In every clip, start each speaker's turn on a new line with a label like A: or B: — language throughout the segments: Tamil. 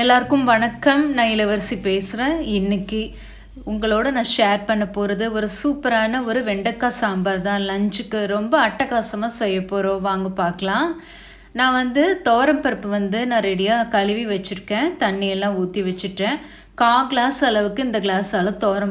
A: எல்லாருக்கும் வணக்கம். நான் இளவரசி பேசுகிறேன் இன்றைக்கி உங்களோட நான் ஷேர் பண்ண போகிறது ஒரு சூப்பரான ஒரு வெண்டைக்காய் சாம்பார் தான். லஞ்சுக்கு ரொம்ப அட்டகாசமாக செய்ய போகிறோம் வாங்க பார்க்கலாம். நான் வந்து பருப்பு வந்து நான் ரெடியாக கழுவி வச்சுருக்கேன். தண்ணியெல்லாம் ஊற்றி வச்சுட்டேன். கா கிளாஸ் அளவுக்கு இந்த கிளாஸால்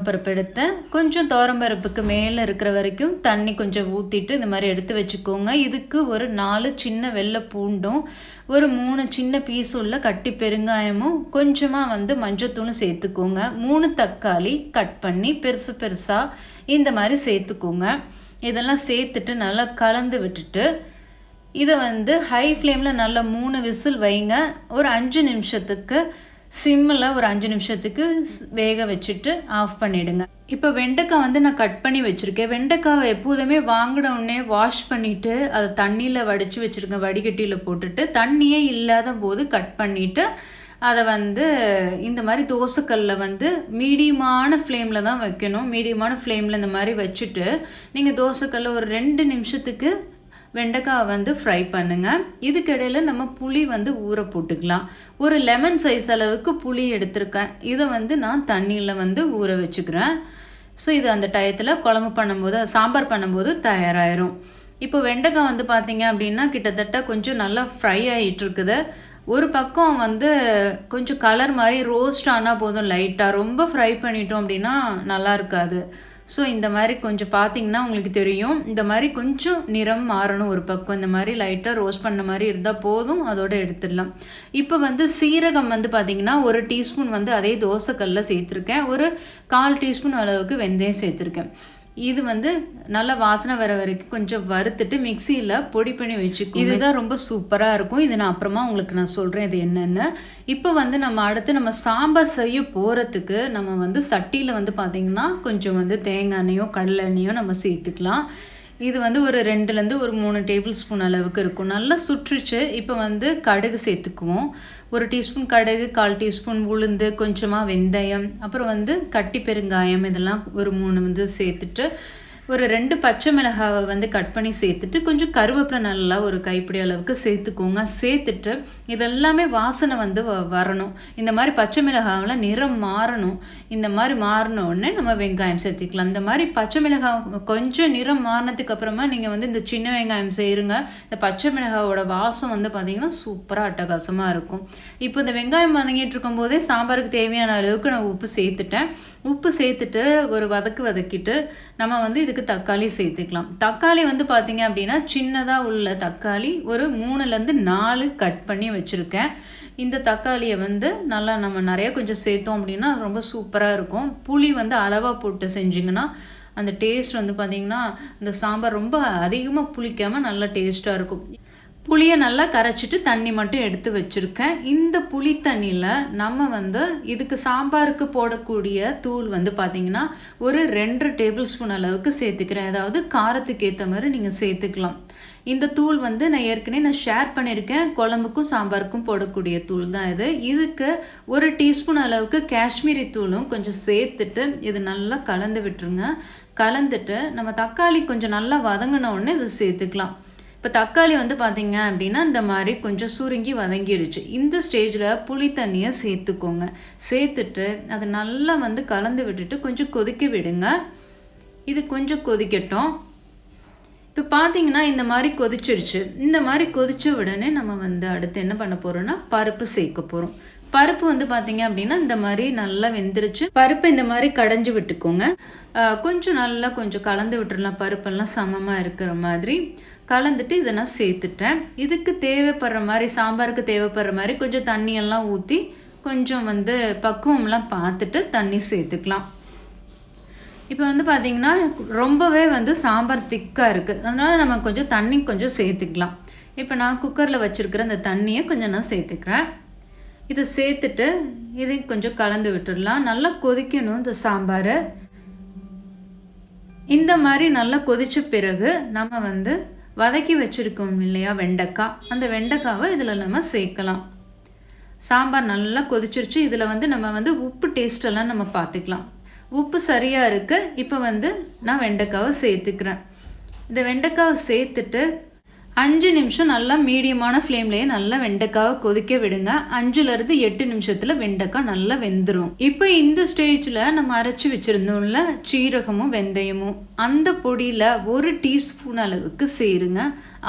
A: பருப்பு எடுத்தேன். கொஞ்சம் பருப்புக்கு மேலே இருக்கிற வரைக்கும் தண்ணி கொஞ்சம் ஊற்றிட்டு இந்த மாதிரி எடுத்து வச்சுக்கோங்க. இதுக்கு ஒரு நாலு சின்ன வெள்ளை பூண்டும் ஒரு மூணு சின்ன பீஸ் உள்ள கட்டி பெருங்காயமும் கொஞ்சமாக வந்து மஞ்சத்தூளும் சேர்த்துக்கோங்க. மூணு தக்காளி கட் பண்ணி பெருசு பெருசாக இந்த மாதிரி சேர்த்துக்கோங்க. இதெல்லாம் சேர்த்துட்டு நல்லா கலந்து விட்டுட்டு இதை வந்து ஹை ஃப்ளேமில் நல்லா மூணு விசில் வைங்க. ஒரு அஞ்சு நிமிஷத்துக்கு சிம்மில் ஒரு அஞ்சு நிமிஷத்துக்கு ஸ்- வேக வச்சுட்டு ஆஃப் பண்ணிவிடுங்க இப்போ வெண்டைக்காய் வந்து நான் கட் பண்ணி வச்சுருக்கேன். வெண்டைக்காவை எப்போதுமே வாங்கின உடனே வாஷ் பண்ணிவிட்டு அதை தண்ணியில் வடித்து வச்சுருக்கேன் வடிகட்டியில் போட்டுட்டு தண்ணியே இல்லாத போது கட் பண்ணிவிட்டு அதை வந்து இந்த மாதிரி தோசைக்கல்லில் வந்து மீடியமான ஃப்ளேமில் தான் வைக்கணும். மீடியமான ஃப்ளேமில் இந்த மாதிரி வச்சுட்டு நீங்கள் தோசைக்கல்ல ஒரு ரெண்டு நிமிஷத்துக்கு வெண்டைக்காய் வந்து ஃப்ரை பண்ணுங்கள் இதுக்கிடையில் நம்ம புளி வந்து ஊற போட்டுக்கலாம். ஒரு லெமன் சைஸ் அளவுக்கு புளி எடுத்திருக்கேன். இதை வந்து நான் தண்ணியில் வந்து ஊற வச்சுக்கிறேன். ஸோ இது அந்த டயத்தில் குழம்பு பண்ணும்போது சாம்பார் பண்ணும்போது தயாராயிரும். இப்போ வெண்டைக்காய் வந்து பார்த்தீங்க அப்படின்னா கிட்டத்தட்ட கொஞ்சம் நல்லா ஃப்ரை ஆகிட்டுருக்குது ஒரு பக்கம் வந்து கொஞ்சம் கலர் மாதிரி ரோஸ்ட் ஆனால் போதும் லைட்டாக ரொம்ப ஃப்ரை பண்ணிட்டோம் அப்படின்னா நல்லா இருக்காது. ஸோ இந்த மாதிரி கொஞ்சம் பார்த்தீங்கன்னா உங்களுக்கு தெரியும். இந்த மாதிரி கொஞ்சம் நிறம் மாறணும் ஒரு பக்கம். இந்த மாதிரி லைட்டாக ரோஸ்ட் பண்ண மாதிரி இருந்தால் போதும். அதோட எடுத்துடலாம். இப்போ வந்து சீரகம் வந்து பார்த்தீங்கன்னா ஒரு டீஸ்பூன் வந்து அதே தோசைக்கல்லில் சேர்த்துருக்கேன். ஒரு கால் டீஸ்பூன் அளவுக்கு வெந்தயம் சேர்த்துருக்கேன். இது வந்து நல்லா வாசனை வர வரைக்கும் கொஞ்சம் வறுத்துட்டு மிக்சியில் பொடி பண்ணி வச்சுக்கோ இதுதான் ரொம்ப சூப்பராக இருக்கும். இது நான் அப்புறமா உங்களுக்கு நான் சொல்கிறேன் இது என்னென்னு. இப்போ வந்து நம்ம அடுத்து நம்ம சாம்பார் செய்ய போகிறதுக்கு நம்ம வந்து சட்டியில் வந்து பார்த்திங்கன்னா கொஞ்சம் வந்து தேங்காய் எண்ணெயோ கடலை எண்ணெயோ நம்ம சேர்த்துக்கலாம். இது வந்து ஒரு ரெண்டுலேருந்து ஒரு மூணு டேபிள் ஸ்பூன் அளவுக்கு இருக்கும். நல்லா சுற்றுச்சு. இப்போ வந்து கடுகு சேர்த்துக்குவோம். ஒரு டீஸ்பூன் கடுகு கால் டீஸ்பூன் உளுந்து கொஞ்சமாக வெந்தயம் அப்புறம் வந்து கட்டி பெருங்காயம் இதெல்லாம் ஒரு மூணு வந்து சேர்த்துட்டு ஒரு ரெண்டு பச்சை மிளகாவை வந்து கட் பண்ணி சேர்த்துட்டு கொஞ்சம் கருவேப்பிலை நல்லா ஒரு கைப்பிடி அளவுக்கு சேர்த்துக்கோங்க. சேர்த்துட்டு இதெல்லாமே வாசனை வந்து வ- வரணும். இந்த மாதிரி பச்சை மிளகாவில் நிறம் மாறணும். இந்த மாதிரி மாறின உடனே நம்ம வெங்காயம் சேர்த்துக்கலாம். இந்த மாதிரி பச்சை மிளகாய் கொஞ்சம் நிறம் மாறினதுக்கு அப்புறமா நீங்கள் வந்து இந்த சின்ன வெங்காயம் செய்யுங்க இந்த பச்சை மிளகாவோட வாசம் வந்து பார்த்தீங்கன்னா சூப்பராக அட்டகாசமாக இருக்கும். இப்போ இந்த வெங்காயம் வதங்கிட்டு இருக்கும்போதே சாம்பாருக்கு தேவையான அளவுக்கு நான் உப்பு சேர்த்துட்டேன். உப்பு சேர்த்துட்டு ஒரு வதக்கு வதக்கிட்டு நம்ம வந்து இது இதுக்கு தக்காளி சேர்த்துக்கலாம். தக்காளி வந்து பார்த்தீங்க அப்படின்னா சின்னதாக உள்ள தக்காளி ஒரு மூணுலேருந்து நாலு கட் பண்ணி வச்சுருக்கேன். இந்த தக்காளியை வந்து நல்லா நம்ம நிறைய கொஞ்சம் சேர்த்தோம் அப்படின்னா ரொம்ப சூப்பராக இருக்கும். புளி வந்து அளவாக போட்டு செஞ்சிங்கன்னா அந்த டேஸ்ட் வந்து பார்த்திங்கன்னா இந்த சாம்பார் ரொம்ப அதிகமாக புளிக்காமல் நல்லா டேஸ்ட்டாக இருக்கும். புளியை நல்லா கரைச்சிட்டு தண்ணி மட்டும் எடுத்து வச்சுருக்கேன். இந்த புளி தண்ணியில் நம்ம வந்து இதுக்கு சாம்பாருக்கு போடக்கூடிய தூள் வந்து பார்த்திங்கன்னா ஒரு ரெண்டு டேபிள் ஸ்பூன் அளவுக்கு சேர்த்துக்கிறேன். அதாவது காரத்துக்கு ஏற்ற மாதிரி நீங்கள் சேர்த்துக்கலாம். இந்த தூள் வந்து நான் ஏற்கனவே நான் ஷேர் பண்ணியிருக்கேன். குழம்புக்கும் சாம்பாருக்கும் போடக்கூடிய தூள் தான் இது. இதுக்கு ஒரு டீஸ்பூன் அளவுக்கு காஷ்மீரி தூளும் கொஞ்சம் சேர்த்துட்டு இது நல்லா கலந்து விட்டுருங்க. கலந்துட்டு நம்ம தக்காளி கொஞ்சம் நல்லா வதங்கின உடனே இது சேர்த்துக்கலாம். இப்போ தக்காளி வந்து பார்த்தீங்க அப்படின்னா இந்த மாதிரி கொஞ்சம் சுருங்கி வதங்கிருச்சு. இந்த ஸ்டேஜில் புளி தண்ணியை சேர்த்துக்கோங்க. சேர்த்துட்டு அதை நல்லா வந்து கலந்து விட்டுட்டு கொஞ்சம் கொதிக்க விடுங்க. இது கொஞ்சம் கொதிக்கட்டும். இப்போ பார்த்தீங்கன்னா இந்த மாதிரி கொதிச்சிருச்சு. இந்த மாதிரி கொதிச்ச உடனே நம்ம வந்து அடுத்து என்ன பண்ண போகிறோம்னா பருப்பு சேர்க்க போகிறோம் பருப்பு வந்து பார்த்தீங்க அப்படின்னா இந்த மாதிரி நல்லா வெந்துருச்சு. பருப்பு இந்த மாதிரி கடைஞ்சி விட்டுக்கோங்க. கொஞ்சம் நல்லா கொஞ்சம் கலந்து விட்டுடலாம் பருப்பெல்லாம் சமமாக இருக்கிற மாதிரி. கலந்துட்டு இதை நான் சேர்த்துட்டேன். இதுக்கு தேவைப்படுற மாதிரி சாம்பாருக்கு தேவைப்படுற மாதிரி கொஞ்சம் தண்ணியெல்லாம் ஊற்றி கொஞ்சம் வந்து பக்குவம்லாம் பார்த்துட்டு தண்ணி சேர்த்துக்கலாம். இப்போ வந்து பார்த்திங்கன்னா ரொம்பவே வந்து சாம்பார் திக்காக இருக்குது அதனால் நம்ம கொஞ்சம் தண்ணி கொஞ்சம் சேர்த்துக்கலாம். இப்போ நான் குக்கரில் வச்சுருக்கிற அந்த தண்ணியை கொஞ்சம் நான் சேர்த்துக்கிறேன். இதை சேர்த்துட்டு இதையும் கொஞ்சம் கலந்து விட்டுடலாம். நல்லா கொதிக்கணும் இந்த சாம்பார். இந்த மாதிரி நல்லா கொதித்த பிறகு நம்ம வந்து வதக்கி வச்சுருக்கோம் இல்லையா வெண்டைக்காய் அந்த வெண்டைக்காவை இதில் நம்ம சேர்க்கலாம். சாம்பார் நல்லா கொதிச்சிருச்சு. இதில் வந்து நம்ம வந்து உப்பு டேஸ்டெல்லாம் நம்ம பார்த்துக்கலாம். உப்பு சரியாக இருக்குது இப்போ வந்து நான் வெண்டைக்காவை சேர்த்துக்கிறேன். இந்த வெண்டைக்காவை சேர்த்துட்டு அஞ்சு நிமிஷம் நல்லா மீடியமான ஃப்ளேம்லேயே நல்லா வெண்டைக்காவை கொதிக்க விடுங்க. அஞ்சுலேருந்து எட்டு நிமிஷத்தில் வெண்டைக்காய் நல்லா வெந்துடும் இப்போ இந்த ஸ்டேஜில் நம்ம அரைச்சி வச்சுருந்தோம்ல சீரகமும் வெந்தயமும். அந்த பொடியில் ஒரு டீஸ்பூன் அளவுக்கு சேருங்க.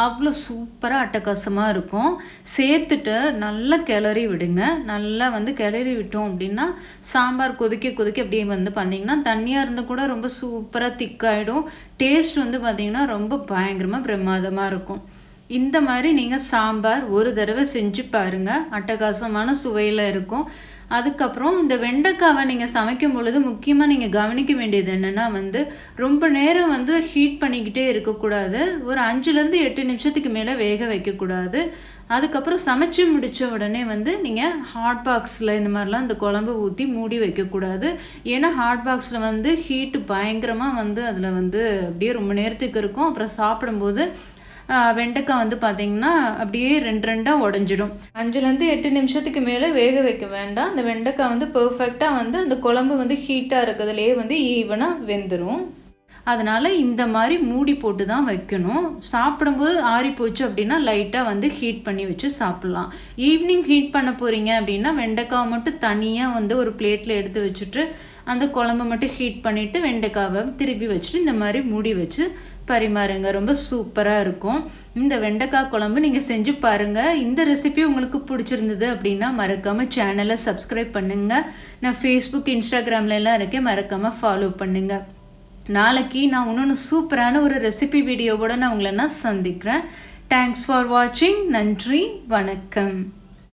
A: அவ்வளோ சூப்பராக அட்டகாசமாக இருக்கும். சேர்த்துட்டு நல்லா கிளறி விடுங்க. நல்லா வந்து கிளறி விட்டோம் அப்படின்னா சாம்பார் கொதிக்க கொதிக்க அப்படியே வந்து பார்த்திங்கன்னா தண்ணியாக இருந்தால் கூட ரொம்ப சூப்பராக திக்காயிடும் டேஸ்ட் வந்து பார்த்திங்கன்னா ரொம்ப பயங்கரமாக பிரமாதமாக இருக்கும். இந்த மாதிரி நீங்கள் சாம்பார் ஒரு தடவை செஞ்சு பாருங்கள் அட்டகாசமான சுவையில் இருக்கும். அதுக்கப்புறம் இந்த வெண்டைக்காவை நீங்கள் சமைக்கும் பொழுது முக்கியமாக நீங்கள் கவனிக்க வேண்டியது என்னென்னா வந்து ரொம்ப நேரம் வந்து ஹீட் பண்ணிக்கிட்டே இருக்கக்கூடாது. ஒரு அஞ்சுலேருந்து எட்டு நிமிஷத்துக்கு மேலே வேக வைக்கக்கூடாது. அதுக்கப்புறம் சமைச்சு முடித்த உடனே வந்து நீங்கள் ஹாட் பாக்ஸில் இந்த மாதிரிலாம் இந்த குழம்பு ஊற்றி மூடி வைக்கக்கூடாது. ஏன்னா ஹாட் பாக்ஸில் வந்து ஹீட்டு பயங்கரமாக வந்து அதில் வந்து அப்படியே ரொம்ப நேரத்துக்கு இருக்கும். அப்புறம் சாப்பிடும்போது வெண்டைக்காய் வந்து பார்த்திங்கன்னா அப்படியே ரெண்டு ரெண்டாக உடஞ்சிடும் அஞ்சுலேருந்து எட்டு நிமிஷத்துக்கு மேலே வேக வைக்க வேண்டாம். அந்த வெண்டைக்காய் வந்து பெர்ஃபெக்டாக வந்து அந்த குழம்பு வந்து ஹீட்டாக இருக்கிறதுலேயே வந்து ஈவனாக வெந்துடும் அதனால் இந்த மாதிரி மூடி போட்டு தான் வைக்கணும். சாப்பிடும்போது ஆறி போச்சு அப்படின்னா லைட்டாக வந்து ஹீட் பண்ணி வச்சு சாப்பிட்லாம். ஈவினிங் ஹீட் பண்ண போகிறீங்க அப்படின்னா வெண்டைக்காய் மட்டும் தனியாக வந்து ஒரு பிளேட்டில் எடுத்து வச்சுட்டு அந்த குழம்பு மட்டும் ஹீட் பண்ணிவிட்டு வெண்டைக்காவை திருப்பி வச்சுட்டு இந்த மாதிரி மூடி வச்சு பரிமாறுங்க. ரொம்ப சூப்பராக இருக்கும். இந்த வெண்டைக்காய் குழம்பு நீங்கள் செஞ்சு பாருங்கள் இந்த ரெசிபி உங்களுக்கு பிடிச்சிருந்தது அப்படின்னா மறக்காமல் சேனலை சப்ஸ்கிரைப் பண்ணுங்கள் நான் ஃபேஸ்புக் இன்ஸ்டாகிராம்லலாம் இருக்கேன். மறக்காமல் ஃபாலோ பண்ணுங்கள் நாளைக்கு நான் இன்னொன்று சூப்பரான ஒரு ரெசிபி வீடியோவோடு நான் உங்களை நான் சந்திக்கிறேன். தேங்க்ஸ் ஃபார் வாட்சிங் நன்றி. வணக்கம்.